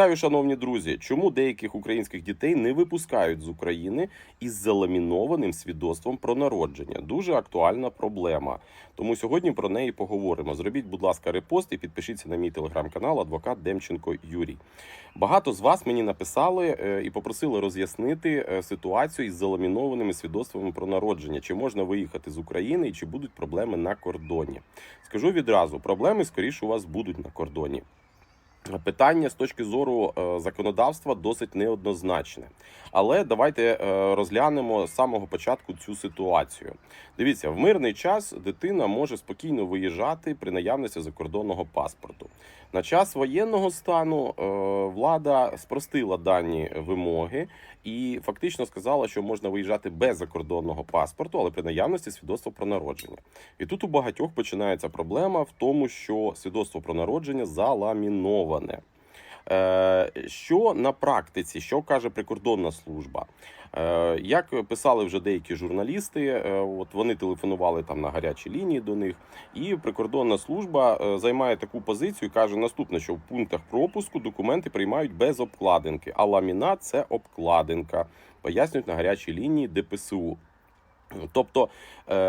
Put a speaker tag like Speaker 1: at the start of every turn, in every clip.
Speaker 1: Вітаю, шановні друзі. Чому деяких українських дітей не випускають з України із заламінованим свідоцтвом про народження? Дуже актуальна проблема. Тому сьогодні про неї поговоримо. Зробіть, будь ласка, репост і підпишіться на мій телеграм-канал Адвокат Демченко Юрій. Багато з вас мені написали е, і попросили роз'яснити е, ситуацію із заламінованими свідоцтвами про народження. Чи можна виїхати з України і чи будуть проблеми на кордоні? Скажу відразу: проблеми скоріше у вас будуть на кордоні. Питання з точки зору е, законодавства досить неоднозначне. Але давайте е, розглянемо з самого початку цю ситуацію. Дивіться, в мирний час дитина може спокійно виїжджати при наявності закордонного паспорту. На час воєнного стану е, влада спростила дані вимоги і фактично сказала, що можна виїжджати без закордонного паспорту, але при наявності свідоцтва про народження. І тут у багатьох починається проблема в тому, що свідоцтво про народження заламіноване. Е, Що на практиці, що каже прикордонна служба? Е, Як писали вже деякі журналісти, е, от вони телефонували там на гарячі лінії до них, і прикордонна служба займає таку позицію і каже наступне, що в пунктах пропуску документи приймають без обкладинки, а ламінат це обкладинка. Пояснюють на гарячій лінії ДПСУ. Тобто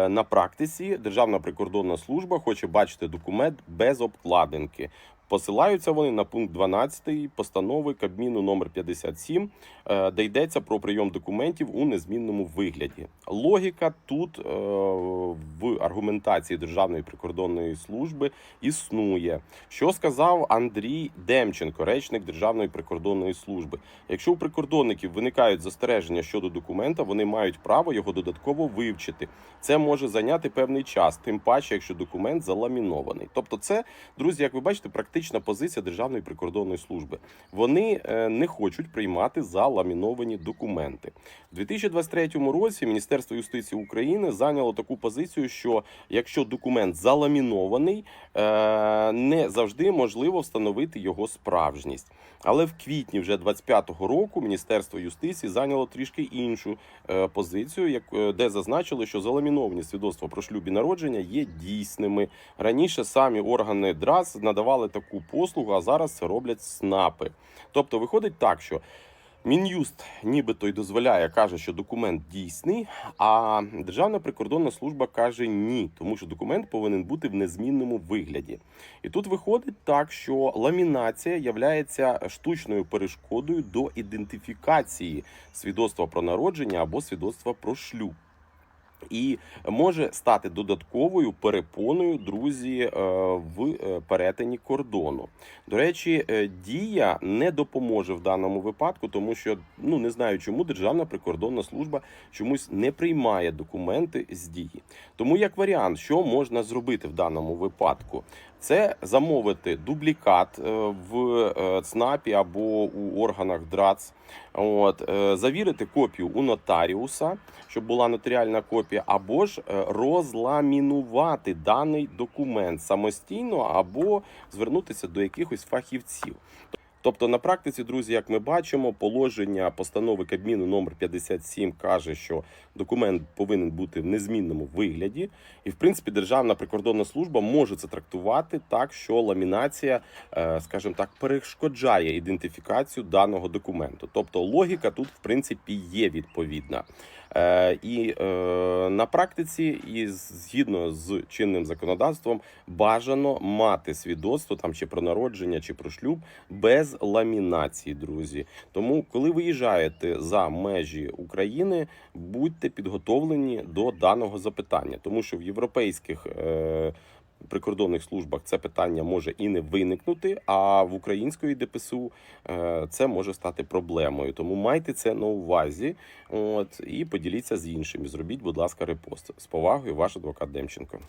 Speaker 1: на практиці Державна прикордонна служба хоче бачити документ без обкладинки. Посилаються вони на пункт 12 постанови Кабміну номер 57, е, де йдеться про прийом документів у незмінному вигляді. Логіка тут е, в аргументації Державної прикордонної служби існує. Що сказав Андрій Демченко, речник Державної прикордонної служби? Якщо у прикордонників виникають застереження щодо документа, вони мають право його додатково вивчити. Це може зайняти певний час, тим паче, якщо документ заламінований. Тобто, це, друзі, як ви бачите, практична позиція Державної прикордонної служби. Вони е, не хочуть приймати заламіновані документи. У 2023 році Міністерство юстиції України зайняло таку позицію, що якщо документ заламінований, е, не завжди можливо встановити його справжність. Але в квітні вже 25-го року Міністерство юстиції зайняло трішки іншу е, позицію, де зазначили, що заламіновані свідоцтва про шлюб і народження є дійсними. Раніше самі органи ДРАС надавали таку послугу, а зараз це роблять СНАПи. Тобто виходить так, що. Мін'юст нібито й дозволяє, каже, що документ дійсний, а Державна прикордонна служба каже ні, тому що документ повинен бути в незмінному вигляді. І тут виходить так, що ламінація являється штучною перешкодою до ідентифікації свідоцтва про народження або свідоцтва про шлюб. І може стати додатковою перепоною друзі е, в е, перетині кордону. До речі, е, дія не допоможе в даному випадку, тому що ну не знаю, чому Державна прикордонна служба чомусь не приймає документи з дії. Тому як варіант, що можна зробити в даному випадку, це замовити дублікат в ЦНАПі або у органах ДРАЦ. От е, завірити копію у нотаріуса, щоб була нотаріальна копія, або ж е, розламінувати даний документ самостійно, або звернутися до якихось фахівців. Тобто на практиці, друзі, як ми бачимо, положення постанови Кабміну номер 57 каже, що документ повинен бути в незмінному вигляді, і в принципі Державна прикордонна служба може це трактувати так, що ламінація, е, скажімо так, перешкоджає ідентифікацію даного документу. Тобто логіка тут в принципі є відповідна. Е, І е, на практиці, і згідно з чинним законодавством, бажано мати свідоцтво там чи про народження, чи про шлюб без ламінації, друзі. Тому, коли виїжджаєте за межі України, будьте підготовлені до даного запитання, тому що в європейських. Прикордонних службах це питання може і не виникнути, а в української ДПСУ е, це може стати проблемою. Тому майте це на увазі. От і поділіться з іншими. Зробіть, будь ласка, репост з повагою, ваш адвокат Демченко.